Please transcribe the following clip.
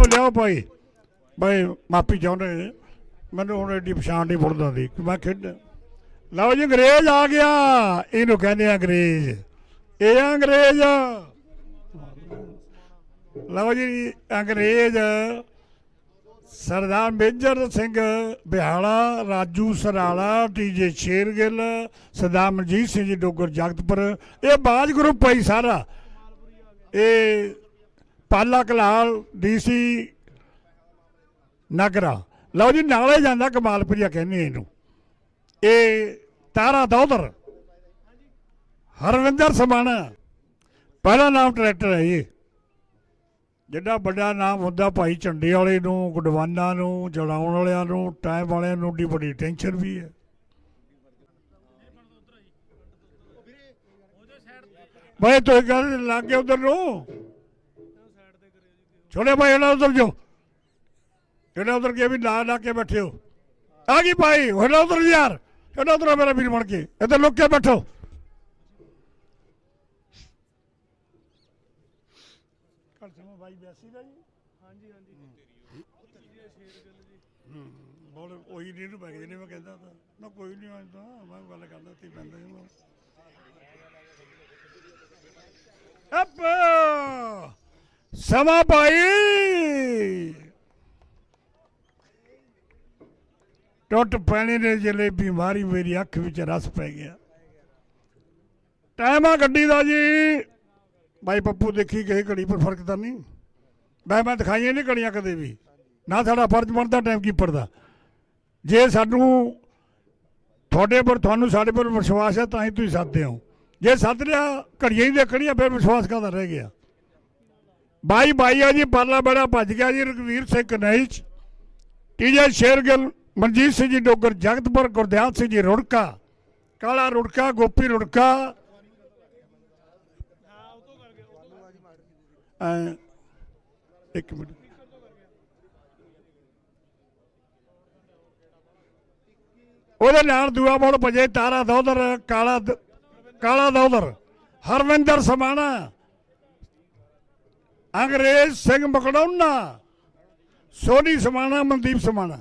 ਉਹ ਲਿਆਓ ਭਾਈ। ਭਾਈ ਮਾਪੀ ਚਾਹੁੰਦੇ ਨੇ। ਮੈਨੂੰ ਹੁਣ ਏਡੀ ਪਛਾਣ ਨਹੀਂ ਫੁੱਲਦਾ ਦੀ ਕਿ ਮੈਂ ਖੇਡ ਲਓ ਜੀ, ਅੰਗਰੇਜ਼ ਆ ਗਿਆ। ਇਹਨੂੰ ਕਹਿੰਦੇ ਆ ਅੰਗਰੇਜ਼। ਇਹ ਆ ਅੰਗਰੇਜ਼। ਲਓ ਜੀ, ਅੰਗਰੇਜ਼। Sardar Major Singh Bihala, Raju Sarala TJ Shergill, Sardar Manjit Singh ji Dogar Jagatpur. ਇਹ ਬਾਜ ਗਰੁੱਪ ਹੈ ਸਾਰਾ। ਇਹ ਪਾਲਾ ਕਲਾਲ, ਡੀਸੀ ਨਗਰਾ। ਲਓ ਜੀ, ਨਾਲੇ ਜਾਂਦਾ ਕਮਾਲਪੁਰੀਆ ਕਹਿੰਦੇ ਇਹਨੂੰ। ਇਹ ਤਾਰਾ ਦੌਦਰ ਹਰਵਿੰਦਰ ਸਮਾਣਾ ਪਹਿਲਾ ਨਾਮ ਟਰੈਕਟਰ ਹੈ ਇਹ। ਜਿੱਡਾ ਵੱਡਾ ਨਾਮ ਹੁੰਦਾ ਭਾਈ ਝੰਡੇ ਵਾਲੇ ਨੂੰ, ਗੁਡਵਾਨਾ ਨੂੰ ਜੜਾਉਣ ਵਾਲਿਆਂ ਨੂੰ, ਟਾਈਮ ਵਾਲਿਆਂ ਨੂੰ, ਡੀ ਬੜੀ ਟੈਨਸ਼ਨ ਵੀ ਹੈ। ਭਾਈ ਤੁਸੀਂ ਕਹਿੰਦੇ ਲੱਗ ਗਏ ਉਧਰ ਨੂੰ। ਛੋੜੇ ਭਾਈ, ਇਹਨਾਂ ਉਧਰ ਜੋ ਇਹਨਾਂ ਉਧਰ ਕੇ ਵੀ ਲਾ ਲਾ ਕੇ ਬੈਠੇ ਹੋ। ਆ ਗਈ ਭਾਈ ਇਹਨਾਂ ਉਧਰ ਯਾਰ। ਇਹਨਾਂ ਉਧਰ ਮੇਰਾ ਵੀਰ ਬਣ ਕੇ। ਇੱਧਰ ਲੁੱਕ ਕੇ ਬੈਠੋ। ਕੱਲ ਸਮਾਂ ਭਾਈ ਬਿਆਸੀ ਦਾ ਜੀ। ਹਾਂਜੀ ਹਾਂਜੀ ਬੋਲ, ਉਹੀ ਨਹੀਂ ਨੂੰ ਬੈਗ ਜਿਹਨੇ ਮੈਂ ਕਹਿੰਦਾ ਤਾਂ। ਨਾ ਕੋਈ ਨਹੀਂ ਆਉਂਦਾ ਮੈਂ ਗੱਲ ਕਰਦਾ, ਤੀ ਪੈਂਦਾ ਜੀ ਮੈਂ ਅੱਪ ਸਮਾਂ ਭਾਈ! ਟੁੱਟ ਪੈਣੀ ਨੇ ਜਲੇਬੀ ਬਿਮਾਰੀ ਮੇਰੀ ਅੱਖ ਵਿੱਚ ਰਸ ਪੈ ਗਿਆ। ਟਾਈਮ ਆ ਗੱਡੀ ਦਾ ਜੀ। ਬਾਈ ਪੱਪੂ ਦੇਖੀ ਕਿਸੇ ਘੜੀ ਪਰ ਫ਼ਰਕ ਤਾਂ ਨਹੀਂ। ਮੈਂ ਮੈਂ ਦਿਖਾਈਆਂ ਨਹੀਂ ਘੜੀਆਂ ਕਦੇ ਵੀ। ਨਾ ਸਾਡਾ ਫਰਜ਼ ਬਣਦਾ ਟਾਈਮ ਕੀਪਰ ਦਾ। ਜੇ ਸਾਨੂੰ ਤੁਹਾਡੇ ਪਰ ਤੁਹਾਨੂੰ ਸਾਡੇ ਪਰ ਵਿਸ਼ਵਾਸ ਹੈ, ਤਾਂ ਹੀ ਤੁਸੀਂ ਸੱਦਦੇ ਹੋ। ਜੇ ਸੱਦ ਲਿਆ ਘੜੀਆਂ ਹੀ ਦੇਖਣੀਆਂ, ਫਿਰ ਵਿਸ਼ਵਾਸ ਕਾਹਦਾ ਰਹਿ ਗਿਆ? ਬਾਈ ਬਾਈ ਆ ਜੀ ਪਰਲਾ ਬੜਾ ਭੱਜ ਗਿਆ ਜੀ, ਰਘਵੀਰ ਸਿੰਘ ਕਨੈਚ ਟੀਜੇ ਸ਼ੇਰਗਿੱਲ, ਮਨਜੀਤ ਸਿੰਘ ਜੀ ਡੋਗਰ, ਜਗਤਪੁਰ, ਗੁਰਦਿਆਲ ਸਿੰਘ ਜੀ ਰੁੜਕਾ। ਕਾਲਾ ਰੁੜਕਾ, ਗੋਪੀ ਰੁੜਕਾ। ਇੱਕ ਮਿੰਟ। ਉਹਦੇ ਨਾਲ ਦੂਆ ਬੋਲ ਭਜੇ, ਤਾਰਾ ਦੌਦਰ ਕਾਲਾ ਕਾਲਾ ਦੌਦਰ ਹਰਵਿੰਦਰ ਸਮਾਣਾ ਅੰਗਰੇਜ਼ ਸਿੰਘ ਮਕੜੌਨਾ ਸੋਨੀ ਸਮਾਣਾ ਮਨਦੀਪ ਸਮਾਣਾ।